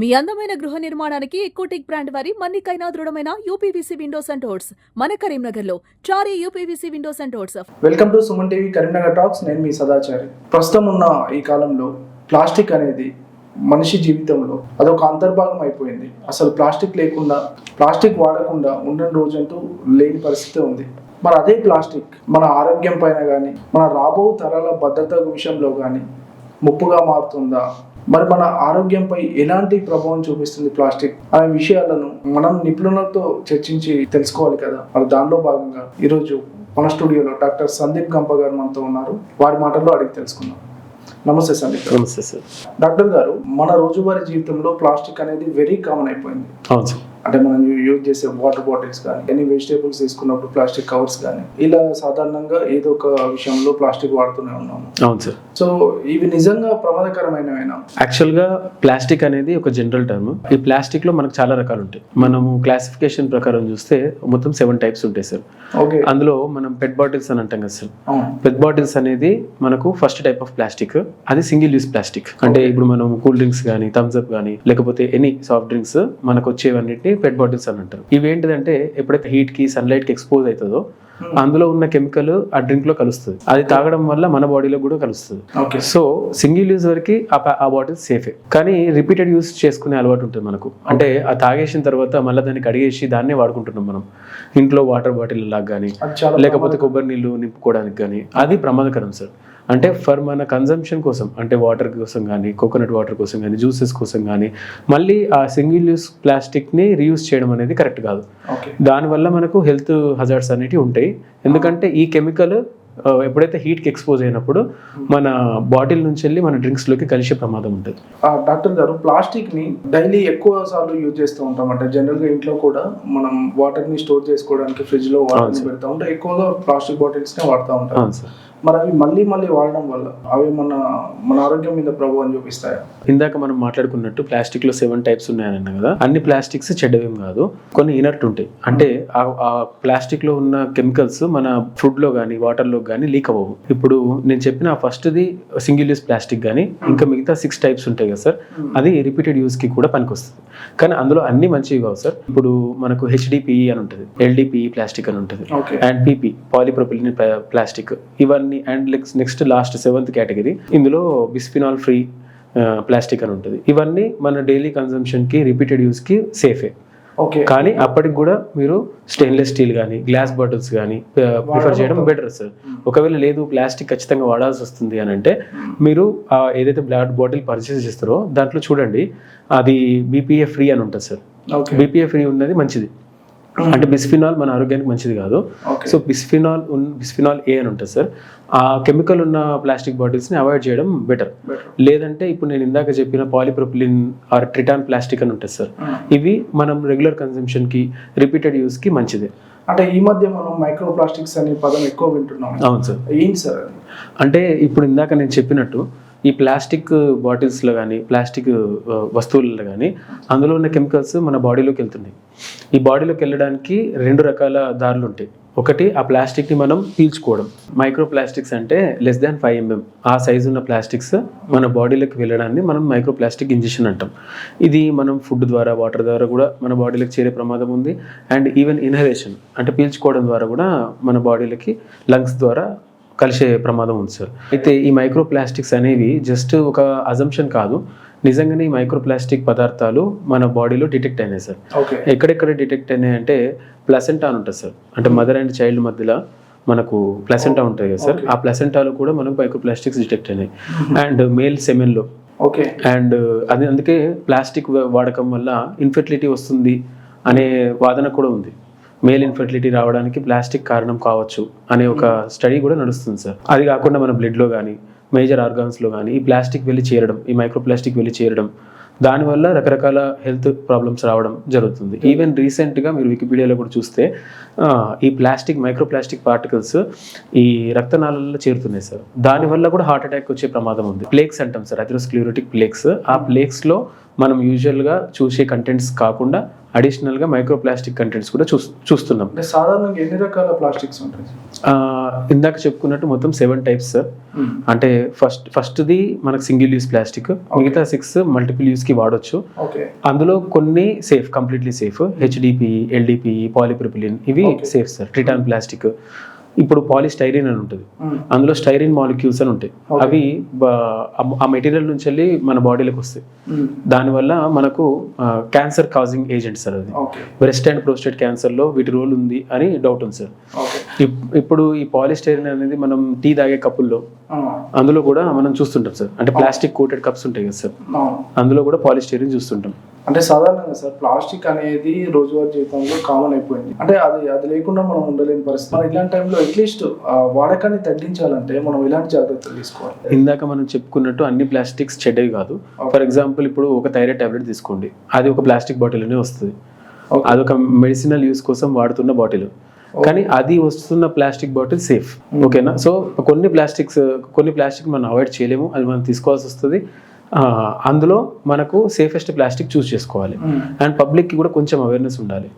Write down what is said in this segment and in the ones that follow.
మీ అందమైన గృహ నిర్మాణానికి ఎకోటిక్ బ్రాండ్ వారి మన్నికైనా దృఢమైన యూపీవీసీ విండోస్ అండ్ డోర్స్ మన కరీంనగర్లో Chary UPVC windows and doors welcome to Suman TV Karimnagar talks. నేను మీ సదాచారి. ప్రస్తుతం ఉన్న ఈ కాలంలో ప్లాస్టిక్ అనేది మనిషి జీవితంలో అదొక అంతర్భాగం అయిపోయింది. అసలు ప్లాస్టిక్ లేకుండా ప్లాస్టిక్ వాడకుండా ఉండని రోజంటూ లేని పరిస్థితి ఉంది. మరి అదే ప్లాస్టిక్ మన ఆరోగ్యం పైన కానీ మన రాబో తరాల భద్రత విషయంలో కానీ ముప్పుగా మారుతుందా? మరి మన ఆరోగ్యంపై ఎలాంటి ప్రభావం చూపిస్తుంది ప్లాస్టిక్ అనే విషయాలను మనం నిపుణులతో చర్చించి తెలుసుకోవాలి కదా. మరి దానిలో భాగంగా ఈరోజు మన స్టూడియోలో డాక్టర్ సందీప్ గంప గారు మనతో ఉన్నారు. వారి మాటల్లో అడిగి తెలుసుకుందాం. నమస్తే సందీప్. నమస్తే సార్. డాక్టర్ గారు మన రోజువారీ జీవితంలో ప్లాస్టిక్ అనేది వెరీ కామన్ అయిపోయింది. అవును అంటే మనం యూజ్ చేసే వాటర్ బాటిల్స్ కానీ ఎనీ వెజిటేబుల్స్ తీసుకున్నప్పుడు ప్లాస్టిక్ కవర్స్ కానీ ఇలా సాధారణంగా ఏదో ఒక విషయంలో ప్లాస్టిక్ వాడుతూనే ఉన్నాము. అవును సార్. సో ఇవి నిజంగా ప్రమాదకరమైనవేనా? యాక్చువల్గా ప్లాస్టిక్ అనేది ఒక జనరల్ టర్మ్ ఈ ప్లాస్టిక్లో మనకు చాలా రకాలు ఉంటాయి. మనము క్లాసిఫికేషన్ ప్రకారం చూస్తే మొత్తం సెవెన్ టైప్స్ ఉంటాయి సార్ ఓకే. అందులో మనం పెట్ బాటిల్స్ అని అంటాం కదా సార్ పెట్ బాటిల్స్ అనేది మనకు ఫస్ట్ టైప్ ఆఫ్ ప్లాస్టిక్ అది సింగిల్ యూస్ ప్లాస్టిక్ అంటే ఇప్పుడు మనం కూల్ డ్రింక్స్ కానీ థమ్స్ అప్ కానీ లేకపోతే ఎనీ సాఫ్ట్ డ్రింక్స్ మనకు వచ్చేవన్నిటిని పెట్ బాటిల్స్ అని అంటారు. ఇవి ఏంటిదంటే ఎప్పుడైతే హీట్కి సన్లైట్కి ఎక్స్పోజ్ అవుతుందో అందులో ఉన్న కెమికల్ ఆ డ్రింక్లో కలుస్తుంది. అది తాగడం వల్ల మన బాడీలో కూడా కలుస్తుంది. సో సింగిల్ యూజ్ వరకు ఆ బాటిల్ సేఫే కానీ రిపీటెడ్ యూస్ చేసుకునే అలవాటు ఉంటుంది మనకు. అంటే ఆ తాగేసిన తర్వాత మళ్ళీ దాన్ని కడిగేసి దాన్నే వాడుకుంటున్నాం మనం. ఇంట్లో వాటర్ బాటిల్ లాగా కానీ లేకపోతే కొబ్బరి నీళ్ళు నింపుకోవడానికి కానీ అది ప్రమాదకరం సార్. అంటే ఫర్ మన కన్జంప్షన్ కోసం అంటే వాటర్ కోసం కానీ కోకోనట్ వాటర్ కోసం కానీ జ్యూసెస్ కోసం కానీ మళ్ళీ ఆ సింగిల్ యూస్ ప్లాస్టిక్ని రీయూస్ చేయడం అనేది కరెక్ట్ కాదు. దానివల్ల మనకు హెల్త్ హజార్డ్స్ అనేటివి ఉంటాయి. ఎందుకంటే ఈ కెమికల్ ఎప్పుడైతే హీట్కి ఎక్స్పోజ్ అయినప్పుడు మన బాటిల్ నుంచి వెళ్ళి మన డ్రింక్స్లోకి కలిసే ప్రమాదం ఉంటుంది. ఆ, డాక్టర్ గారు ప్లాస్టిక్ని డైలీ ఎక్కువ సార్లు యూజ్ చేస్తూ ఉంటాం. అంటే జనరల్గా ఇంట్లో కూడా మనం వాటర్ని స్టోర్ చేసుకోవడానికి ఫ్రిడ్జ్లో వాటర్ పెడతా ఉంటాం. ఎక్కువగా ప్లాస్టిక్ బాటిల్స్ వాడుతూ ఉంటాం. సార్. మరి అవి మళ్ళీ మళ్ళీ వాడడం వల్ల అవి మన మన ఆరోగ్యం మీద ప్రభావం చూపిస్తాయా? ఇందాక మనం మాట్లాడుకున్నట్టు ప్లాస్టిక్లో సెవెన్ టైప్స్ ఉన్నాయన్న కదా అన్ని ప్లాస్టిక్స్ చెడ్డవేం కాదు కొన్ని ఇనర్ట్ ఉంటాయి. అంటే ఆ- ప్లాస్టిక్లో ఉన్న కెమికల్స్ మన ఫుడ్లో కానీ వాటర్లో కానీ లీక్ అవ్వవు. ఇప్పుడు నేను చెప్పిన ఫస్ట్ది సింగిల్ యూస్ ప్లాస్టిక్ కానీ ఇంకా మిగతా సిక్స్ టైప్స్ ఉంటాయి కదా సార్ అది రిపీటెడ్ యూస్కి కూడా పనికొస్తుంది. కానీ అందులో అన్ని మంచివి కావు సార్. ఇప్పుడు మనకు హెచ్డిపిఈ అని ఉంటుంది ఎల్డిపిఈ ప్లాస్టిక్ అని ఉంటుంది అండ్ పీపీ పాలిప్రొపిలిన్ ప్లాస్టిక్ ఇవన్నీ and next last seventh category ఇందులో బిస్ఫినాల్ ఫ్రీ ప్లాస్టిక్ అని ఉంటుంది. ఇవన్నీ మన డైలీ కన్సంప్షన్కి రిపీటెడ్ యూస్కి సేఫే ఓకే కానీ అప్పటికి కూడా మీరు స్టెయిన్లెస్ స్టీల్ కానీ గ్లాస్ బాటిల్స్ కానీ ప్రిఫర్ చేయడం బెటర్ సార్ ఒకవేళ లేదు ప్లాస్టిక్ ఖచ్చితంగా వాడాల్సి వస్తుంది అని అంటే మీరు ఏదైతే బ్లాడ్ బాటిల్ పర్చేస్ చేస్తారో దాంట్లో చూడండి అది బీపీఏ ఫ్రీ అని ఉంటుంది సార్ ఓకే బీపీఏ ఫ్రీ ఉన్నది మంచిది. అంటే బిస్ఫినాల్ మన ఆరోగ్యానికి మంచిది కాదు. సో బిస్ఫినాల్ బిస్ఫినాల్ ఏ అని ఉంటుంది సార్. ఆ కెమికల్ ఉన్న ప్లాస్టిక్ బాటిల్స్ని అవాయిడ్ చేయడం బెటర్ లేదంటే ఇప్పుడు నేను ఇందాక చెప్పిన పాలిప్రొపిలిన్ ఆర్ ట్రిటాన్ ప్లాస్టిక్ అని ఉంటుంది సార్. ఇవి మనం రెగ్యులర్ కన్సంప్షన్కి రిపీటెడ్ యూస్కి మంచిదే. అంటే ఈ మధ్య మనం మైక్రో ప్లాస్టిక్స్ అనే పదం ఎక్కువ వింటున్నాం. అవును సార్. ఏంటి సార్ అంటే ఇప్పుడు ఇందాక నేను చెప్పినట్టు ఈ ప్లాస్టిక్ బాటిల్స్లో కానీ ప్లాస్టిక్ వస్తువులలో కానీ అందులో ఉన్న కెమికల్స్ మన బాడీలోకి వెళ్తున్నాయి. ఈ బాడీలోకి వెళ్ళడానికి రెండు రకాల దారులు ఉంటాయి. ఒకటి ఆ ప్లాస్టిక్ని మనం పీల్చుకోవడం. మైక్రో ప్లాస్టిక్స్ అంటే లెస్ దాన్ ఫైవ్ ఎంఎం ఆ సైజు ఉన్న ప్లాస్టిక్స్ మన బాడీలోకి వెళ్ళడాన్ని మనం మైక్రో ప్లాస్టిక్ ఇంజెక్షన్ అంటాం. ఇది మనం ఫుడ్ ద్వారా వాటర్ ద్వారా కూడా మన బాడీలోకి చేరే ప్రమాదం ఉంది. అండ్ ఈవెన్ ఇన్హలేషన్ అంటే పీల్చుకోవడం ద్వారా కూడా మన బాడీలకి లంగ్స్ ద్వారా కలిసే ప్రమాదం ఉంది సార్ అయితే ఈ మైక్రో ప్లాస్టిక్స్ అనేవి జస్ట్ ఒక అజంప్షన్ కాదు. నిజంగానే ఈ మైక్రో ప్లాస్టిక్ పదార్థాలు మన బాడీలో డిటెక్ట్ అయినాయి సార్ ఎక్కడెక్కడ డిటెక్ట్ అయినాయి అంటే ప్లసెంటా అని ఉంటుంది సార్ అంటే మదర్ అండ్ చైల్డ్ మధ్యలో మనకు ప్లసెంటా ఉంటుంది కదా సార్ ఆ ప్లసెంటాలో కూడా మనకు మైక్రో ప్లాస్టిక్స్ డిటెక్ట్ అయినాయి అండ్ మేల్ సెమెన్లో ఓకే అండ్ అది అందుకే ప్లాస్టిక్ వాడకం వల్ల ఇన్ఫెర్టిలిటీ వస్తుంది అనే వాదన కూడా ఉంది. మేల్ ఇన్ఫర్టిలిటీ రావడానికి ప్లాస్టిక్ కారణం కావచ్చు అనే ఒక స్టడీ కూడా నడుస్తుంది సార్ అది కాకుండా మన బ్లడ్లో కానీ మేజర్ ఆర్గాన్స్లో కానీ ఈ ప్లాస్టిక్ వెళ్ళి చేరడం ఈ మైక్రో ప్లాస్టిక్ వెళ్ళి చేరడం దానివల్ల రకరకాల హెల్త్ ప్రాబ్లమ్స్ రావడం జరుగుతుంది. ఈవెన్ రీసెంట్గా మీరు వికీపీడియాలో కూడా చూస్తే ఈ ప్లాస్టిక్ మైక్రో ప్లాస్టిక్ పార్టికల్స్ ఈ రక్తనాళాలలో చేరుతున్నాయి సార్ దానివల్ల కూడా హార్ట్ అటాక్ వచ్చే ప్రమాదం ఉంది. ప్లేక్స్ అంటాం సార్ అథెరోస్క్లిరోటిక్ ప్లేక్స్ ఆ ప్లేక్స్లో మనం యూజువల్గా చూసే కంటెంట్స్ కాకుండా అడిషనల్గా మైక్రో ప్లాస్టిక్ కంటెంట్స్ కూడా చూ చూస్తున్నాం. సాధారణంగా ఎన్ని రకాల ప్లాస్టిక్స్ ఉంటాయి ఇందాక చెప్పుకున్నట్టు మొత్తం సెవెన్ టైప్స్ సార్. అంటే ఫస్ట్ ఫస్ట్ది మనకు సింగిల్ యూస్ ప్లాస్టిక్. మిగతా సిక్స్ మల్టిపుల్ యూస్కి వాడొచ్చు. అందులో కొన్ని safe completely safe. HDP LDP polypropylene ఇవి. Safe sir. Tritan plastic. ఇప్పుడు పాలిస్టైరిన్ అని ఉంటుంది. అందులో స్టైరిన్ మాలిక్యూల్స్ అని ఉంటాయి. అవి ఆ- మెటీరియల్ నుంచి వెళ్ళి మన బాడీలోకి వస్తాయి. దానివల్ల మనకు క్యాన్సర్ కాజింగ్ ఏజెంట్ సార్ అది. బ్రెస్ట్ అండ్ ప్రోస్టేట్ క్యాన్సర్లో వీటి రోల్ ఉంది అని డౌట్ ఉంది సార్. ఇప్పుడు ఈ పాలిస్టైరిన్ అనేది మనం టీ తాగే కప్పుల్లో అందులో కూడా మనం చూస్తుంటాం సార్. అంటే ప్లాస్టిక్ కోటెడ్ కప్స్ ఉంటాయి కదా సార్. అందులో కూడా పాలిస్టైరిన్ చూస్తుంటాం. అంటే సాధారణంగా సార్ ప్లాస్టిక్ అనేది రోజువారీ జీవితంలో కామన్ అయిపోయింది. అంటే అది అది లేకుండా మనం ఉండలేని పరిస్థితి. మరి ఇలాంటి టైంలో అట్లీస్ట్ వాడకాన్ని తగ్గించాలంటే మనం ఎలాంటి జాగ్రత్తలు తీసుకోవాలి? ఇందాక మనం చెప్పుకున్నట్టు అన్ని ప్లాస్టిక్స్ చెడ్డవి కాదు. ఫర్ ఎగ్జాంపుల్ ఇప్పుడు ఒక థైరాయిడ్ టాబ్లెట్ తీసుకోండి. అది ఒక ప్లాస్టిక్ బాటిల్ అనే వస్తుంది. అదొక మెడిసినల్ యూస్ కోసం వాడుతున్న బాటిల్. కానీ అది వస్తున్న ప్లాస్టిక్ బాటిల్ సేఫ్. ఓకేనా? సో కొన్ని ప్లాస్టిక్స్ కొన్ని ప్లాస్టిక్ మనం అవాయిడ్ చేయలేము. అది మనం తీసుకోవాల్సి వస్తుంది. అందులో మనకు సేఫెస్ట్ ప్లాస్టిక్ చూస్ చేసుకోవాలి. అండ్ పబ్లిక్కి కూడా కొంచెం అవేర్నెస్ ఉండాలి.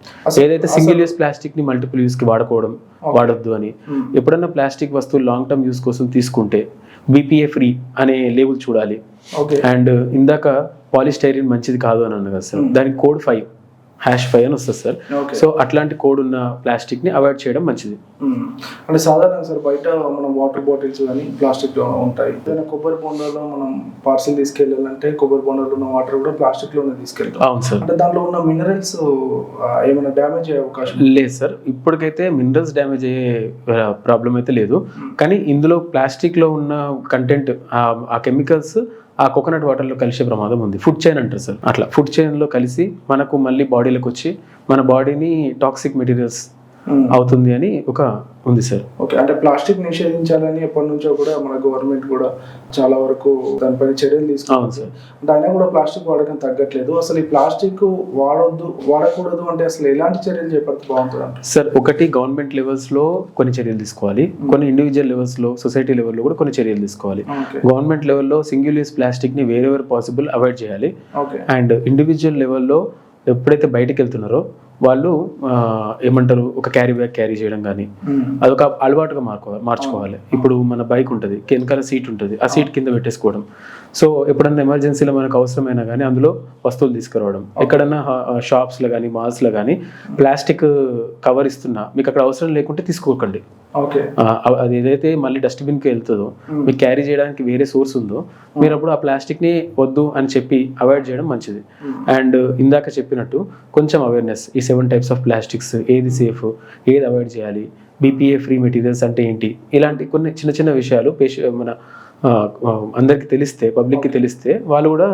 ఏదైతే సింగిల్ యూస్ ప్లాస్టిక్ని మల్టిపుల్ యూస్కి వాడుకోవడం వాడొద్దు అని. Hmm. ఎప్పుడన్నా ప్లాస్టిక్ వస్తువులు లాంగ్ టర్మ్ యూస్ కోసం తీసుకుంటే బీపీఏ ఫ్రీ అనే లేబుల్ చూడాలి. ఓకే అండ్ ఇందాక పాలిస్టైరిన్ మంచిది కాదు అని అన్న కదా సార్. దానికి కోడ్ ఫైవ్ హ్యాష్ ఫైవ్ అని వస్తుంది సార్. సో అట్లాంటి కోడ్ ఉన్న ప్లాస్టిక్ని అవాయిడ్ చేయడం మంచిది. అంటే సాధారణంగా సార్ బయట మనం వాటర్ బాటిల్స్ కానీ ప్లాస్టిక్లో ఉంటాయి. ఏదైనా కొబ్బరి బొండాలో మనం పార్సిల్ తీసుకెళ్ళాలంటే కొబ్బరి బొండాలో ఉన్న వాటర్ కూడా ప్లాస్టిక్లోనే తీసుకెళ్తాం. అవును సార్. అంటే దాంట్లో ఉన్న మినరల్స్ ఏమైనా డ్యామేజ్ అయ్యే అవకాశం లేదు సార్. ఇప్పటికైతే మినరల్స్ డ్యామేజ్ అయ్యే ప్రాబ్లం అయితే లేదు. కానీ ఇందులో ప్లాస్టిక్లో ఉన్న కంటెంట్ ఆ కెమికల్స్ ఆ కోకోనట్ వాటర్లో కలిసే ప్రమాదం ఉంది. ఫుడ్ చైన్ అంటారు సార్. అట్లా. ఫుడ్ చైన్లో కలిసి మనకు మళ్ళీ బాడీలోకి వచ్చి మన బాడీని టాక్సిక్ మెటీరియల్స్ అవుతుంది అని ఒక ఉంది సార్ ఓకే అంటే ప్లాస్టిక్ నిషేధించాలని ఎప్పటి నుంచో కూడా మన గవర్నమెంట్ కూడా చాలా వరకు దానిపైన చర్యలు తీసుకుంది. సార్ అంటే అయినా కూడా ప్లాస్టిక్ వాడకం తగ్గట్లేదు. అసలు ఈ ప్లాస్టిక్ వాడొద్దు వాడకూడదు అంటే అసలు ఎలాంటి చర్యలు చేపడితే బాగుంటుంది సార్ ఒకటి గవర్నమెంట్ లెవెల్స్లో కొన్ని చర్యలు తీసుకోవాలి. కొన్ని ఇండివిజువల్ లెవెల్స్లో సొసైటీ లెవెల్లో కూడా కొన్ని చర్యలు తీసుకోవాలి. గవర్నమెంట్ లెవెల్లో సింగిల్ యూస్ ప్లాస్టిక్ని వేరెవర్ పాసిబుల్ అవాయిడ్ చేయాలి. అండ్ ఇండివిజువల్ లెవెల్లో ఎప్పుడైతే బయటకు వెళ్తున్నారో వాళ్ళు ఏమంటారు ఒక క్యారీ బ్యాగ్ క్యారీ చేయడం కానీ. అదొక అలవాటుగా మార్చుకో మార్చుకోవాలి. ఇప్పుడు మన బైక్ ఉంటుంది వెనకాల సీట్ ఉంటుంది ఆ సీట్ కింద పెట్టేసుకోవడం. సో ఎప్పుడన్నా ఎమర్జెన్సీలో మనకు అవసరమైనా కానీ అందులో వస్తువులు తీసుకురావడం. ఎక్కడన్నా షాప్స్లో కానీ మాల్స్లో కానీ ప్లాస్టిక్ కవర్ ఇస్తున్నా మీకు అక్కడ అవసరం లేకుంటే తీసుకోకండి. అది ఏదైతే మళ్ళీ డస్ట్బిన్కి వెళ్తుందో మీకు క్యారీ చేయడానికి వేరే సోర్స్ ఉందో మీరు అప్పుడు ఆ ప్లాస్టిక్ని వద్దు అని చెప్పి అవాయిడ్ చేయడం మంచిది. అండ్ ఇందాక చెప్పినట్టు కొంచెం అవేర్నెస్ ఈ సెవెన్ టైప్స్ ఆఫ్ ప్లాస్టిక్స్ ఏది సేఫ్ ఏది అవాయిడ్ చేయాలి బీపీఏ ఫ్రీ మెటీరియల్స్ అంటే ఏంటి ఇలాంటి కొన్ని చిన్న చిన్న విషయాలు పేష మన అందరికీ తెలిస్తే పబ్లిక్కి తెలిస్తే వాళ్ళు కూడా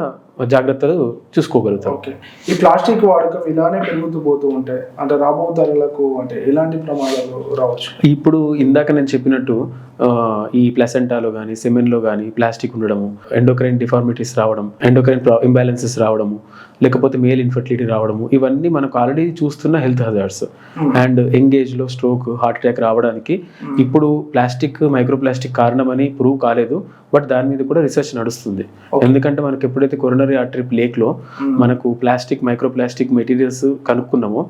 జాగ్రత్తలు చూసుకోగలుగుతారు ఓకే. ఈ ప్లాస్టిక్ వాడకం ఇలానే పెరుగుతూ పోతూ ఉంటే అంటే రాబో తరాలకు అంటే ఎలాంటి ప్రమాదాలు రావచ్చు? ఇప్పుడు ఇందాక నేను చెప్పినట్టు ఈ ప్లసెంటాలో కానీ సెమెన్లో కానీ ప్లాస్టిక్ ఉండడము ఎండోక్రైన్ డిఫార్మిటీస్ రావడం ఎండోక్రైన్ ఇంబ్యాలెన్సెస్ రావడము లేకపోతే మేల్ ఇన్ఫర్టిలిటీ రావడము ఇవన్నీ మనకు ఆల్రెడీ చూస్తున్న హెల్త్ హజార్డ్స్ అండ్ ఎంగేజ్లో స్ట్రోక్ హార్ట్ అటాక్ రావడానికి ఇప్పుడు ప్లాస్టిక్ మైక్రో ప్లాస్టిక్ కారణమని ప్రూవ్ కాలేదు బట్ దాని మీద కూడా రీసెర్చ్ నడుస్తుంది. ఎందుకంటే మనకి ఎప్పుడైతే కొరనరీ ఆర్టరీ ప్లేక్లో మనకు ప్లాస్టిక్ మైక్రో ప్లాస్టిక్ మెటీరియల్స్ కనుక్కున్నామో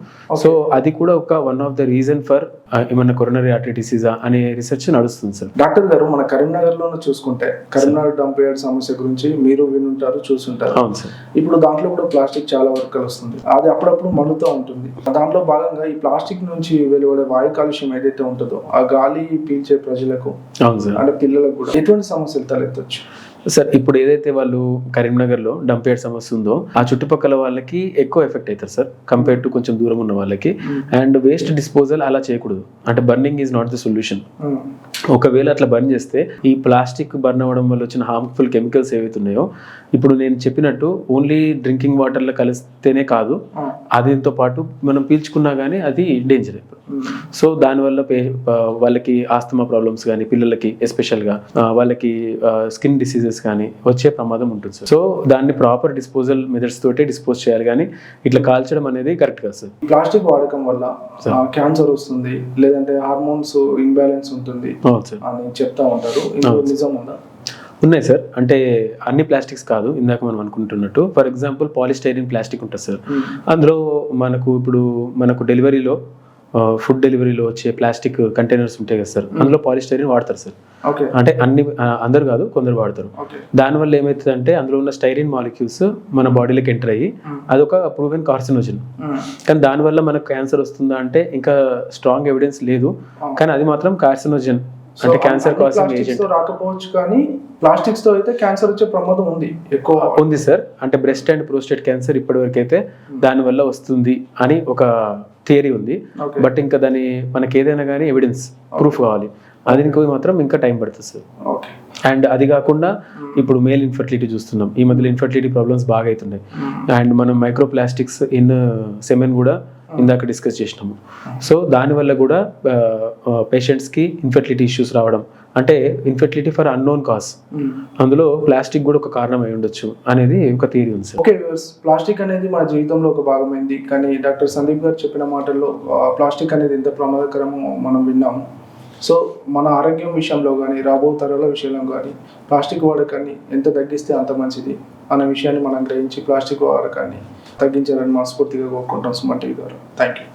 సో అది కూడా ఒక one of the reason for ఏమన్నా కొరనరీ ఆర్టరీ డిసీజా అనే రీసెర్చ్ నడుస్తుంది సార్ డాక్టర్ గారు మన కరీంనగర్లోనే చూసుకుంటే కరీంనగర్ డంప్ యార్డ్ సమస్య గురించి మీరు వినుంటారు చూసుంటారు. అవును సార్ ఇప్పుడు దాంట్లో కూడా ప్లాస్టిక్ చాలా వరకు కలుస్తుంది అది అప్పుడప్పుడు మండుతూ ఉంటుంది. దాంట్లో భాగంగా ఈ ప్లాస్టిక్ నుంచి వెలువడే వాయు కాలుష్యం ఏదైతే ఉంటుందో ఆ గాలి పీల్చే ప్రజలకు అవును సార్ అంటే పిల్లలకు కూడా ఎటువంటి సమస్యలు తలెత్తొచ్చు? సార్ ఇప్పుడు ఏదైతే వాళ్ళు కరీంనగర్లో డంపేడ్ సమస్య ఉందో ఆ చుట్టుపక్కల వాళ్ళకి ఎక్కువ ఎఫెక్ట్ అవుతారు సార్ కంపేర్ టు కొంచెం దూరం ఉన్న వాళ్ళకి. అండ్ వేస్ట్ డిస్పోజల్ అలా చేయకూడదు. అంటే burning is not the solution. ఒకవేళ అట్లా బర్న్ చేస్తే ఈ ప్లాస్టిక్ బర్న్ అవ్వడం వల్ల వచ్చిన హార్మ్ఫుల్ కెమికల్స్ ఏవైతే ఉన్నాయో ఇప్పుడు నేను చెప్పినట్టు ఓన్లీ డ్రింకింగ్ వాటర్లో కలిస్తేనే కాదు. అదితో పాటు మనం పీల్చుకున్నా కానీ అది డేంజర్ ఇప్పుడు. సో దానివల్ల వాళ్ళకి ఆస్తమా ప్రాబ్లమ్స్ కానీ పిల్లలకి ఎస్పెషల్గా వాళ్ళకి స్కిన్ డిసీజెస్ కానీ వచ్చే ప్రమాదం ఉంటుంది సార్ సో దాన్ని ప్రాపర్ డిస్పోజల్ మెథడ్స్ తోటే డిస్పోజ్ చేయాలి కానీ ఇట్లా కాల్చడం అనేది కరెక్ట్ కాదు సార్ ప్లాస్టిక్ వాడకం వల్ల క్యాన్సర్ వస్తుంది లేదంటే హార్మోన్స్ ఇంబ్యాలెన్స్ ఉంటుంది. అని చెప్తా ఉంటారు. నిజం ఉందా? ఉన్నాయి సార్. అంటే అన్ని ప్లాస్టిక్స్ కాదు. ఇందాక మనం అనుకుంటున్నట్టు. ఫర్ ఎగ్జాంపుల్ పాలిస్టైరిన్ ప్లాస్టిక్ ఉంటుంది సార్. అందులో మనకు ఇప్పుడు మనకు డెలివరీలో ఫుడ్ డెలివరీలో వచ్చే ప్లాస్టిక్ కంటైనర్స్ ఉంటాయి కదా సార్. అందులో పాలిస్టైరిన్ వాడతారు సార్. అంటే అన్ని అందరు కాదు కొందరు వాడతారు. దానివల్ల ఏమవుతుందంటే అందులో ఉన్న స్టైరిన్ మాలిక్యూల్స్ మన బాడీలోకి ఎంటర్ అయ్యి అదొక ప్రూవెన్ కార్సినోజన్. కానీ దానివల్ల మనకు క్యాన్సర్ వస్తుందా అంటే ఇంకా స్ట్రాంగ్ ఎవిడెన్స్ లేదు. కానీ అది మాత్రం కార్సినోజన్. అంటే క్యాన్సర్ కాసింగ్ ఏజెంట్తో రాకపోవచ్చు కానీ ప్లాస్టిక్స్తో అయితే క్యాన్సర్ వచ్చే ప్రమాదం ఉంది ఎక్కువ. ఉంది సార్ అంటే బ్రెస్ట్ అండ్ ప్రోస్టేట్ క్యాన్సర్ ఇప్పటివరకు అయితే దానివల్ల వస్తుంది అని ఒక థియరీ ఉంది. బట్ ఇంకా దాని మనకి ఏదైనా కానీ ఎవిడెన్స్ ప్రూఫ్ కావాలి. అది ఇంకో మాత్రం ఇంకా టైం పడుతుంది సార్ అండ్ అది కాకుండా ఇప్పుడు మేల్ ఇన్ఫర్టిలిటీ చూస్తున్నాం. ఈ మధ్యలో ఇన్ఫర్టిలిటీ ప్రాబ్లమ్స్ బాగా అవుతున్నాయి. అండ్ మనం మైక్రో ప్లాస్టిక్స్ ఇన్ సెమెన్ కూడా ఇందాక డిస్కస్ చేసినాము. సో దానివల్ల కూడా పేషెంట్స్కి ఇన్ఫర్టిలిటీ ఇష్యూస్ రావడం. అంటే ఇన్ఫర్టిలిటీ ఫర్ అన్నోన్ కాజ్ అందులో ప్లాస్టిక్ కూడా ఒక కారణం అయి ఉండొచ్చు అనేది ఒక థియరీ ఉంది ఓకే ప్లాస్టిక్ అనేది మన జీవితంలో ఒక భాగమైంది. కానీ డాక్టర్ సందీప్ గారు చెప్పిన మాటల్లో ప్లాస్టిక్ అనేది ఎంత ప్రమాదకరమో మనం విన్నాము. సో మన ఆరోగ్యం విషయంలో కానీ రాబో తరాల విషయంలో కానీ ప్లాస్టిక్ వాడకాన్ని ఎంత తగ్గిస్తే అంత మంచిది అనే విషయాన్ని మనం గ్రహించి ప్లాస్టిక్ వాడకాన్ని తగ్గించాలని మనస్ఫూర్తిగా కోరుకుంటాం సుమన్ టీవీ గారు. Thank you